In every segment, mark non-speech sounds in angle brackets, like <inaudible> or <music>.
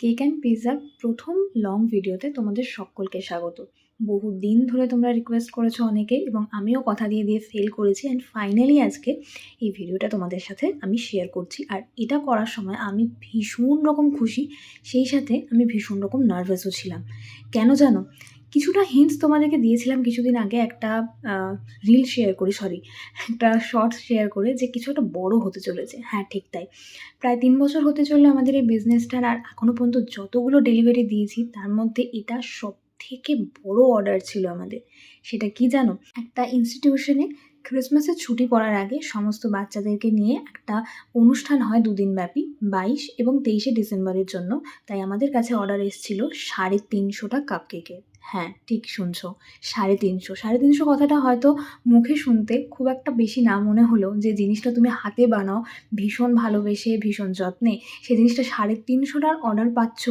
Cake and পিৎজার প্রথম long ভিডিওতে তোমাদের সকলকে স্বাগত। বহু দিন ধরে তোমরা রিকোয়েস্ট করেছ অনেকে এবং আমিও কথা দিয়ে দিয়ে ফেল করেছি অ্যান্ড ফাইনালি আজকে এই ভিডিওটা তোমাদের সাথে আমি শেয়ার করছি। আর এটা করার সময় আমি ভীষণ রকম খুশি, সেই সাথে আমি ভীষণ রকম নার্ভাসও ছিলাম। কেন জানো? কিছুটা হিন্টস তোমাদেরকে দিয়েছিলাম কিছুদিন আগে একটা রিল শেয়ার করি সরি একটা শর্টস শেয়ার করে যে কিছু একটা বড় হতে চলেছে। হ্যাঁ ঠিক তাই। প্রায় তিন বছর হতে চলল আমাদের এই বিজনেসটার আর এখনও পর্যন্ত যতগুলো ডেলিভারি দিয়েছি, তার মধ্যে এটা সব থেকে বড় অর্ডার ছিল আমাদের। সেটা কি জানো? একটা ইনস্টিটিউশনে ক্রিসমাসের ছুটি পড়ার আগে সমস্ত বাচ্চাদেরকে নিয়ে একটা অনুষ্ঠান হয় দুদিন ব্যাপী বাইশ এবং তেইশে ডিসেম্বরের জন্য। তাই আমাদের কাছে অর্ডার এসেছিল সাড়ে তিনশোটা কাপ কেকের হ্যাঁ ঠিক শুনছো, সাড়ে তিনশো। সাড়ে তিনশো কথাটা হয়তো মুখে শুনতে খুব একটা বেশি না মনে হলেও যে জিনিসটা তুমি হাতে বানাও, ভীষণ ভালোবেসে, ভীষণ যত্নে, সে জিনিসটা সাড়ে তিনশোটার অর্ডার পাচ্ছ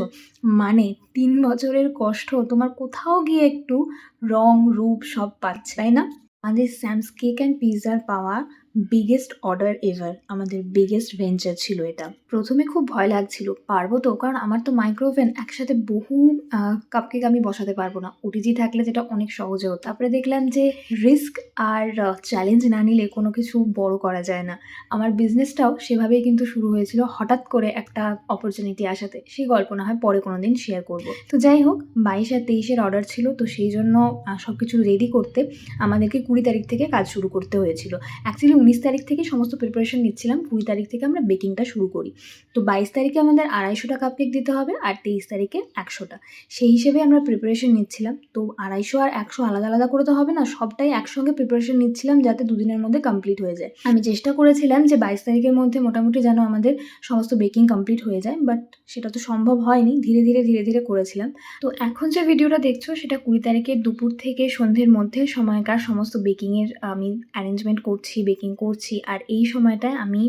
মানে তিন বছরের কষ্ট, তোমার কোথাও গিয়ে একটু রং, রূপ সব পাচ্ছে, তাই না? আমাদের স্যামস কেক অ্যান্ড পিৎজার পাওয়া বিগেস্ট অর্ডার এভার আমাদের বিগেস্ট ভেঞ্চার ছিল এটা। প্রথমে খুব ভয় লাগছিল, পারব তো? কারণ আমার তো মাইক্রোওভেন একসাথে বহু কাপকেক আমি বসাতে পারব না। ওটিজি থাকলে যেটা অনেক সহজে হতো। তারপরে দেখলাম যে রিস্ক আর চ্যালেঞ্জ না নিলে কোনো কিছু বড় করা যায় না। আমার বিজনেসটাও সেভাবেই কিন্তু শুরু হয়েছিল হঠাৎ করে একটা অপরচুনিটি আসাতে। সেই গল্প না হয় পরে কোনো দিন শেয়ার করব। তো যাই হোক, বাইশ আর তেইশের অর্ডার ছিল, তো সেই জন্য সব কিছু রেডি করতে আমাদেরকে কুড়ি তারিখ থেকে কাজ শুরু করতে হয়েছিল। অ্যাকচুয়ালি উনিশ তারিখ থেকে সমস্ত প্রিপারেশন নিচ্ছিলাম। কুড়ি তারিখ থেকে আমরা বেকিংটা শুরু করি। তো বাইশ তারিখে আমাদের আড়াইশোটা কাপ কেক দিতে হবে আর তেইশ তারিখে একশোটা সেই হিসেবে আমরা প্রিপারেশন নিচ্ছিলাম। তো আড়াইশো আর একশো আলাদা আলাদা করে তো হবে না, সবটাই একসঙ্গে প্রিপারেশন নিচ্ছিলাম যাতে দুদিনের মধ্যে কমপ্লিট হয়ে যায়। আমি চেষ্টা করেছিলাম যে বাইশ তারিখের মধ্যে মোটামুটি যেন আমাদের সমস্ত বেকিং কমপ্লিট হয়ে যায় বাট সেটা তো সম্ভব হয়নি। ধীরে ধীরে ধীরে ধীরে করেছিলাম। তো এখন যে ভিডিওটা দেখছ, সেটা কুড়ি তারিখের দুপুর থেকে সন্ধ্যের মধ্যে সময়কার সমস্ত বেকিংয়ের আমি অ্যারেঞ্জমেন্ট করছি বেকিং করছি। আর এই সময়টায় আমি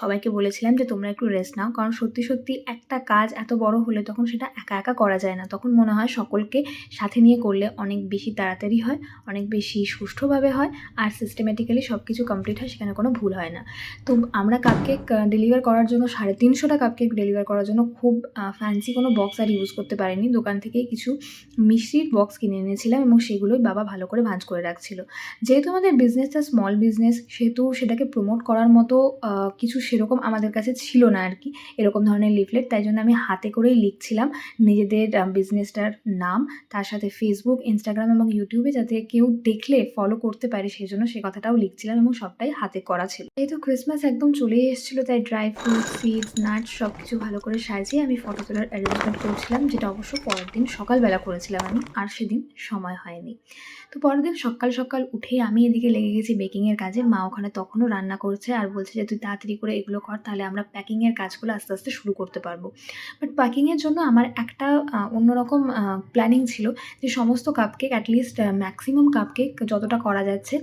সবাইকে বলেছিলাম যে, তোমরা একটু রেস্ট নাও। কারণ সত্যি সত্যি একটা কাজ এত বড় হলে তখন সেটা একা একা করা যায় না। তখন মনে হয় সকলকে সাথে নিয়ে করলে অনেক বেশি তাড়াতাড়ি হয়, অনেক বেশি সুষ্ঠুভাবে হয় আর সিস্টেমেটিক্যালি সব কিছু কমপ্লিট হয়, সেখানে কোনো ভুল হয় না। তো আমরা কাপকেক ডেলিভার করার জন্য সাড়ে তিনশোটা কাপকেক ডেলিভার করার জন্য খুব ফ্যান্সি কোনো বক্স আর ইউজ করতে পারিনি। দোকান থেকেই কিছু মিষ্টির বক্স কিনে এনেছিলাম এবং সেগুলোই বাবা ভালো করে ভাঁজ করে রাখছিল। যেহেতু আমাদের বিজনেসটা স্মল বিজনেস সেহেতু সেটাকে প্রমোট করার মতো কিছু সেরকম আমাদের কাছে ছিল না আর কি এরকম ধরনের লিফলেট তাই জন্য আমি হাতে করেই লিখছিলাম নিজেদের বিজনেসটার নাম, তার সাথে ফেসবুক ইনস্টাগ্রাম এবং ইউটিউবে যাতে কেউ দেখলে ফলো করতে পারে সেই জন্য সে কথাটাও লিখছিলাম এবং সবটাই হাতে করা ছিল। যেহেতু ক্রিসমাস একদম চলেই এসেছিল, তাই ড্রাই ফ্রুট সিডস নাট সব কিছু ভালো করে সাজিয়ে আমি ফটো তোলার অ্যারেঞ্জমেন্ট করছিলাম, যেটা অবশ্য পরের দিন সকালবেলা করেছিলাম আমি, আর সেদিন সময় হয়নি। তো পরের দিন সকাল সকাল উঠেই আমি এদিকে লেগে গেছি বেকিংয়ের কাজে, মা ওখানে তখনও রান্না করছে আর বলছে যে, তুই তাড়াতাড়ি করে এগুলো কর, তাহলে আমরা প্যাকিংয়ের কাজগুলো আস্তে আস্তে শুরু করতে পারব। বাট প্যাকিংয়ের জন্য আমার একটা অন্যরকম প্ল্যানিং ছিল যে, সমস্ত কাপকেক অ্যাটলিস্ট ম্যাক্সিমাম কাপকেক যতটা করা যাচ্ছে,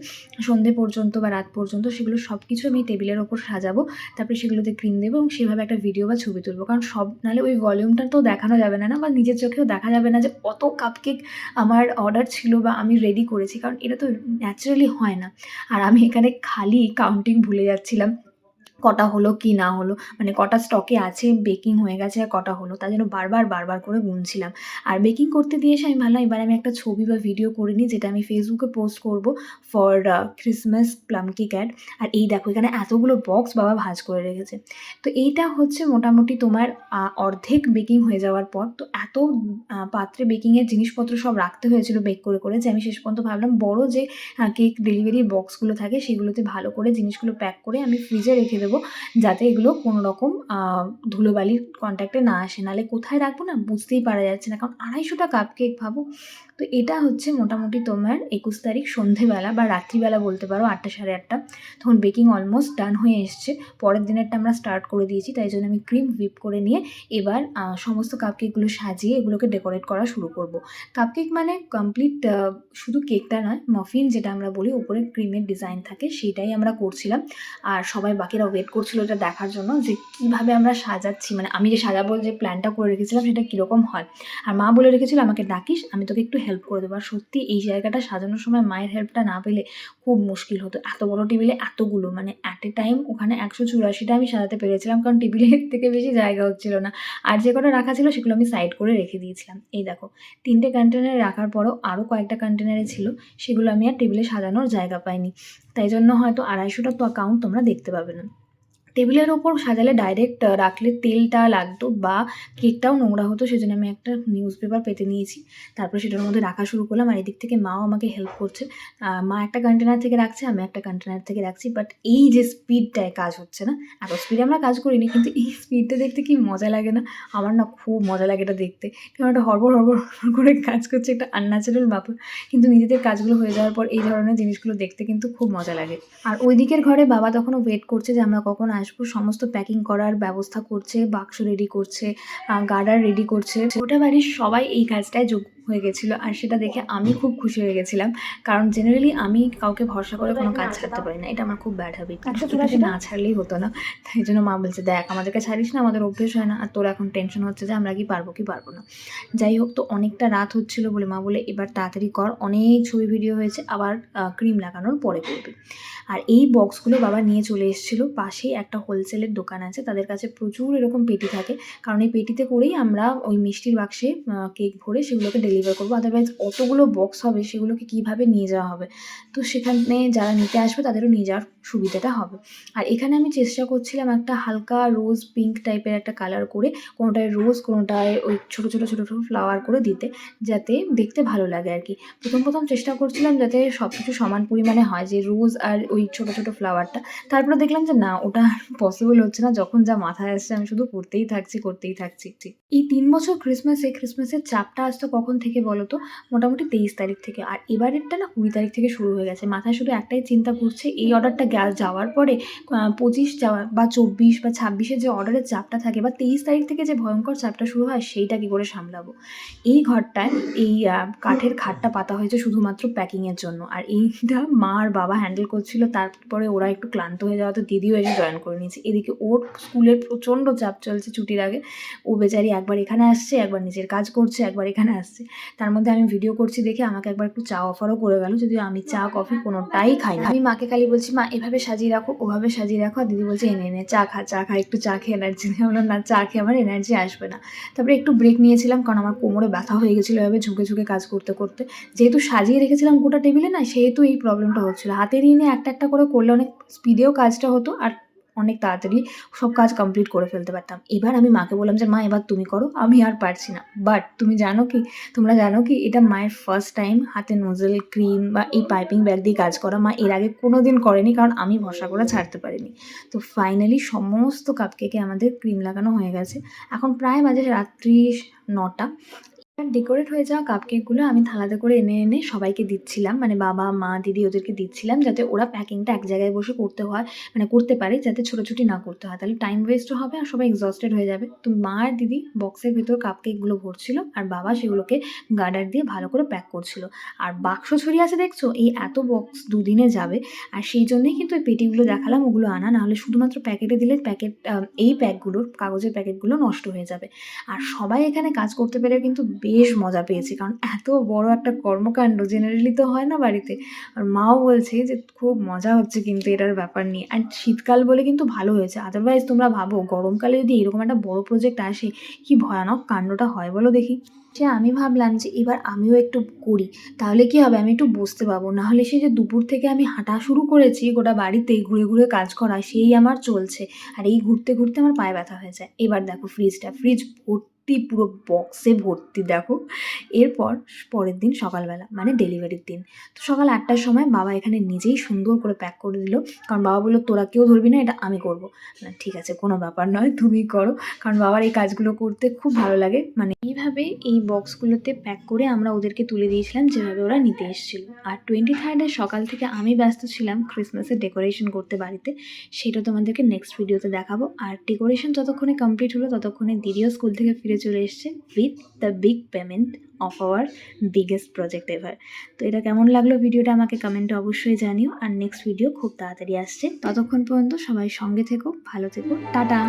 সন্ধে পর্যন্ত বা রাত পর্যন্ত সেগুলো সব কিছু আমি টেবিলের ওপর সাজাবো, তারপরে সেগুলোতে ক্রিম দেবো এবং সেভাবে একটা ভিডিও বা ছবি তুলবো। কারণ সব, নাহলে ওই ভলিউমটা তো দেখানো যাবে না না? বা নিজের চোখেও দেখা যাবে না যে অত কাপকেক আমার অর্ডার ছিল বা আমি রেডি করেছি। কারণ এটা তো ন্যাচারালি হয় না। আর আমি এখানে খালি কাউন্টিং ভুলে যাচ্ছিলাম। কটা হলো, কি না হলো মানে কটা স্টকে আছে বেকিং হয়ে গেছে আর কটা হলো তার জন্য বারবার বারবার করে গুনছিলাম। আর বেকিং করতে দিয়ে এসে আমি ভাবলাম, এবার আমি একটা ছবি বা ভিডিও করে নিই, যেটা আমি ফেসবুকে পোস্ট করব ফর ক্রিসমাস প্লামকি ক্যাট আর এই দেখো, এখানে এতগুলো বক্স বাবা ভাজ করে রেখেছে। তো এইটা হচ্ছে মোটামুটি তোমার অর্ধেক বেকিং হয়ে যাওয়ার পর। তো এত পাত্রে বেকিংয়ের জিনিসপত্র সব রাখতে হয়েছিল বেক করে করে যে আমি শেষ পর্যন্ত ভাবলাম বড় যে কেক ডেলিভারি বক্সগুলো থাকে, সেগুলোতে ভালো করে জিনিসগুলো প্যাক করে আমি ফ্রিজে রেখে দেবো। দেবো। যাতে এগুলো কোনো রকম ধুলোবালির কন্ট্যাক্টে না আসে। নাহলে কোথায় রাখব না বুঝতেই পারা যাচ্ছে না। কারণ আড়াইশোটা কাপ কেক ভাবো। তো এটা হচ্ছে মোটামুটি তোমার একুশ তারিখ সন্ধেবেলা বা রাত্রিবেলা বলতে পারো, আটটা সাড়ে আটটা। তখন বেকিং অলমোস্ট ডান হয়ে এসছে। পরের দিনেরটা আমরা স্টার্ট করে দিয়েছি, তাই জন্য আমি ক্রিম হুইপ করে নিয়ে এবার সমস্ত কাপকেকগুলো সাজিয়ে এগুলোকে ডেকোরেট করা শুরু করব। কাপকেক মানে কমপ্লিট শুধু কেকটা নয় মফিন যেটা আমরা বলি উপরে ক্রিমের ডিজাইন থাকে, সেটাই আমরা করছিলাম। আর সবাই বাকিরা ওয়েট করছিল এটা দেখার জন্য যে কীভাবে আমরা সাজাচ্ছি। মানে আমি যে সাজাবো, যে প্ল্যানটা করে রেখেছিলাম সেটা কীরকম হয়? আর মা বলে রেখেছিল, আমাকে ডাকিস, আমি তোকে একটু হেল্প করে দেবো। আর সত্যি এই জায়গাটা সাজানোর সময় মায়ের হেল্পটা না পেলে খুব মুশকিল হতো। এত বড় টেবিলে এতগুলো মানে অ্যাট এ টাইম ওখানে একশো চুরাশিটা আমি সাজাতে পেরেছিলাম, কারণ টেবিলের <laughs> থেকে বেশি জায়গা হচ্ছিল না। আর যে কটা রাখা ছিল সেগুলো আমি সাইড করে রেখে দিয়েছিলাম। এই দেখো, তিনটে কন্টেনারে রাখার পরও আরও কয়েকটা কন্টেনারে ছিল, সেগুলো আমি আর টেবিলে সাজানোর জায়গা পাইনি। তাই জন্য হয়তো আড়াইশোটা তো অ্যাকাউন্ট তোমরা দেখতে পাবে না। টেবিলের ওপর সাজালে ডাইরেক্ট রাখলে তেলটা লাগতো বা কেকটাও নোংরা হতো, সেজন্য আমি একটা নিউজ পেপার পেতে নিয়েছি। তারপরে সেটার মধ্যে রাখা শুরু করলাম আর এদিক থেকে মাও আমাকে হেল্প করছে। মা একটা কন্টেনার থেকে রাখছে, আমি একটা কন্টেনার থেকে রাখছি বাট এই যে স্পিডটায় কাজ হচ্ছে না, এত স্পিডে আমরা কাজ করিনি, কিন্তু এই স্পিডটা দেখতে কি মজা লাগে না? আমার না খুব মজা লাগে এটা দেখতে। কেমন একটা হরবর হরবর করে কাজ করছে, একটা আনন্যাচারাল ব্যাপার। কিন্তু নিজেদের কাজগুলো হয়ে যাওয়ার পর এই ধরনের জিনিসগুলো দেখতে কিন্তু খুব মজা লাগে। আর ওই দিকের ঘরে বাবা তখনও ওয়েট করছে যে আমরা কখন আসব। সমস্ত প্যাকিং করার ব্যবস্থা করছে, বাক্স রেডি করছে গার্ডার রেডি করছে। গোটা বাড়ির সবাই এই কাজটায় যোগ হয়ে গেছিল আর সেটা দেখে আমি খুব খুশি হয়ে গেছিলাম। কারণ জেনারেলি আমি কাউকে ভরসা করে কোনো কাজ ছাড়তে পারি না এটা আমার খুব ব্যাড হ্যাবিট এটাকে না ছাড়লেই হতো না তাই জন্য মা বলছে দেখ আমাদেরকে ছাড়িস না আমাদের অভ্যেস হয় না আর তোর এখন টেনশন হচ্ছে যে আমরা কি পারব কি পারব না। যাই হোক তো অনেকটা রাত হচ্ছিল বলে মা বলে এবার তাড়াতাড়ি কর অনেক ছবি ভিডিও হয়েছে আবার ক্রিম লাগানোর পরে করবি। আর এই বক্সগুলো বাবা নিয়ে চলে এসেছিল পাশেই একটা হোলসেলের দোকান আছে তাদের কাছে প্রচুর এরকম পেটি থাকে। কারণ এই পেটিতে করেই আমরা ওই মিষ্টির বাক্সে কেক ভরে সেগুলোকে ডেলিভার করব আদারওয়াইজ অতগুলো বক্স হবে সেগুলোকে কীভাবে নিয়ে যাওয়া হবে? তো সেখানে যারা নিতে আসবে তাদেরও নিয়ে যাওয়ার সুবিধাটা হবে। আর এখানে আমি চেষ্টা করছিলাম একটা হালকা রোজ পিঙ্ক টাইপের একটা কালার করে, কোনোটায় রোজ কোনোটায় ওই ছোটো ছোটো ছোটো ছোটো ফ্লাওয়ার করে দিতে, যাতে দেখতে ভালো লাগে আর কি প্রথম প্রথম চেষ্টা করছিলাম যাতে সব কিছু সমান পরিমাণে হয়, যে রোজ আর ওই ছোটো ছোটো ফ্লাওয়ারটা তারপরে দেখলাম যে না, ওটা পসিবল হচ্ছে না, যখন যা মাথায় আসছে আমি শুধু করতেই থাকছি করতেই থাকছি, ঠিক এই তিন বছর ক্রিসমাসে ক্রিসমাসের চাপটা আসতো কখন থেকে বলো তো? মোটামুটি তেইশ তারিখ থেকে। আর এবারেরটা না কুড়ি তারিখ থেকে শুরু হয়ে গেছে। মাথায় শুধু একটাই চিন্তা করছে এই অর্ডারটা গ্যাস যাওয়ার পরে পঁচিশ যাওয়া বা চব্বিশ বা ছাব্বিশে যে অর্ডারের চাপটা থাকে বা তেইশ তারিখ থেকে যে ভয়ঙ্কর চাপটা শুরু হয়, সেইটা কী করে সামলাবো? এই ঘরটায় এই কাঠের খাটটা পাতা হয়েছে শুধুমাত্র প্যাকিংয়ের জন্য। আর এইটা মা আর বাবা হ্যান্ডেল করছিল, তারপরে ওরা একটু ক্লান্ত হয়ে যাওয়াতে দিদিও এসে জয়েন করে নিয়েছে। এদিকে ওর স্কুলের প্রচণ্ড চাপ চলছে ছুটির আগে। ও বেচারি একবার এখানে আসছে, একবার নিজের কাজ করছে, একবার এখানে আসছে। তার মধ্যে আমি ভিডিও করছি দেখে আমাকে একবার একটু চা অফারও করে গেল, যদিও আমি চা, কফি কোনোটাই খাই না। আমি মাকে খালি বলছি, মা এভাবে সাজিয়ে রাখো, ওভাবে সাজিয়ে রাখো। দিদি বলছে, এনে এনে, চা খা চা খা, একটু চা খেয়ে এনার্জি বললাম, না, চা খেয়ে আমার এনার্জি আসবে না। তারপরে একটু ব্রেক নিয়েছিলাম, কারণ আমার কোমরে ব্যথা হয়ে গেছিল এভাবে ঝুঁকে ঝুঁকে কাজ করতে করতে। যেহেতু সাজিয়ে রেখেছিলাম গোটা টেবিলে না, সেহেতু এই প্রবলেমটা হচ্ছিল। হাতে নিয়ে একটা একটা করে করলে অনেক স্পিডেও কাজটা হতো, আর অনেক তাড়াতাড়ি সব কাজ কমপ্লিট করে ফেলতে পারতাম। এবার আমি মাকে বললাম যে, মা, এবার তুমি করো, আমি আর পারছি না। বাট তুমি জানো কি? তোমরা জানো কি? এটা মায়ের ফার্স্ট টাইম হাতে নোজেল ক্রিম বা এই পাইপিং ব্যাগ দিয়ে কাজ করা মা এর আগে কোনো দিন করেনি, কারণ আমি ভরসা করে ছাড়তে পারিনি। তো ফাইনালি সমস্ত কাপকেকে আমাদের ক্রিম লাগানো হয়ে গেছে। এখন প্রায় বাজে রাত্রি নটা। ডেকোরেট হয়ে যাওয়া কাপকেকগুলো আমি থালাতে করে এনে এনে সবাইকে দিচ্ছিলাম। মানে বাবা, মা, দিদি ওদেরকে দিচ্ছিলাম যাতে ওরা প্যাকিংটা এক জায়গায় বসে করতে হয় মানে করতে পারে যাতে ছোটোছুটি না করতে হয়। তাহলে টাইম ওয়েস্টও হবে আর সবাই এক্সস্টেড হয়ে যাবে। তো মা আর দিদি বক্সের ভেতর কাপকেকগুলো ভরছিল আর বাবা সেগুলোকে গার্ডার দিয়ে ভালো করে প্যাক করছিল। আর বাক্স ছড়িয়ে আছে দেখছ? এই এত বক্স দুদিনে যাবে। আর সেই জন্যেই কিন্তু এই পেটিগুলো দেখালাম, ওগুলো আনা। নাহলে শুধুমাত্র প্যাকেটে দিলে প্যাকেট এই প্যাকগুলোর কাগজের প্যাকেটগুলো নষ্ট হয়ে যাবে। আর সবাই এখানে কাজ করতে পেরে কিন্তু বেশ মজা পেয়েছি। কারণ এত বড় একটা কর্মকাণ্ড জেনারেলি তো হয় না বাড়িতে। আর মাও বলছে যে, খুব মজা হচ্ছে কিন্তু এটার ব্যাপার নিয়ে। আর শীতকাল বলে কিন্তু ভালো হয়েছে। আদারওয়াইজ তোমরা ভাবো, গরমকালে যদি এরকম একটা বড় প্রজেক্ট আসে, কি ভয়ানক কাণ্ডটা হয় বলো দেখি। সে আমি ভাবলাম যে, এবার আমিও একটু করি। তাহলে কি হবে? আমি একটু বসতে পাবো। নাহলে সে যে দুপুর থেকে আমি হাঁটা শুরু করেছি গোটা বাড়িতে ঘুরে ঘুরে কাজ করা, সেই আমার চলছে। আর এই ঘুরতে ঘুরতে আমার পায়ে ব্যথা হয়ে যায়। এবার দেখো ফ্রিজটা ফ্রিজ ভর্তি পুরো বক্সে ভর্তি, দেখো। এরপর পরের দিন সকালবেলা মানে ডেলিভারির দিন। তো সকাল আটটার সময় বাবা এখানে নিজেই সুন্দর করে প্যাক করে দিল। কারণ বাবা বলল, তোরা কেউ ধরবি না, এটা আমি করব। না ঠিক আছে, কোনো ব্যাপার নয় তুমি করো। কারণ বাবার এই কাজগুলো করতে খুব ভালো লাগে। মানে এইভাবে এই বক্সগুলোতে প্যাক করে আমরা ওদেরকে তুলে দিয়েছিলাম, যেভাবে ওরা নিতে এসেছিল। আর টোয়েন্টি থার্ডের সকাল থেকে আমি ব্যস্ত ছিলাম ক্রিসমাসের ডেকোরেশন করতে বাড়িতে। সেটা তোমাদেরকে নেক্সট ভিডিওতে দেখাবো। আর ডেকোরেশন যতক্ষণে কমপ্লিট হলো, ততক্ষণে দিদিও স্কুল থেকে ফিরে চলে এসছে with the big payment of our biggest project ever তো এটা কেমন লাগল ভিডিওটা আমাকে কমেন্টে অবশ্যই জানিও। আর নেক্সট ভিডিও খুব তাড়াতাড়ি আসছে। ততক্ষণ পর্যন্ত সবাই সঙ্গে থেকো, ভালো থেকো। টাটা!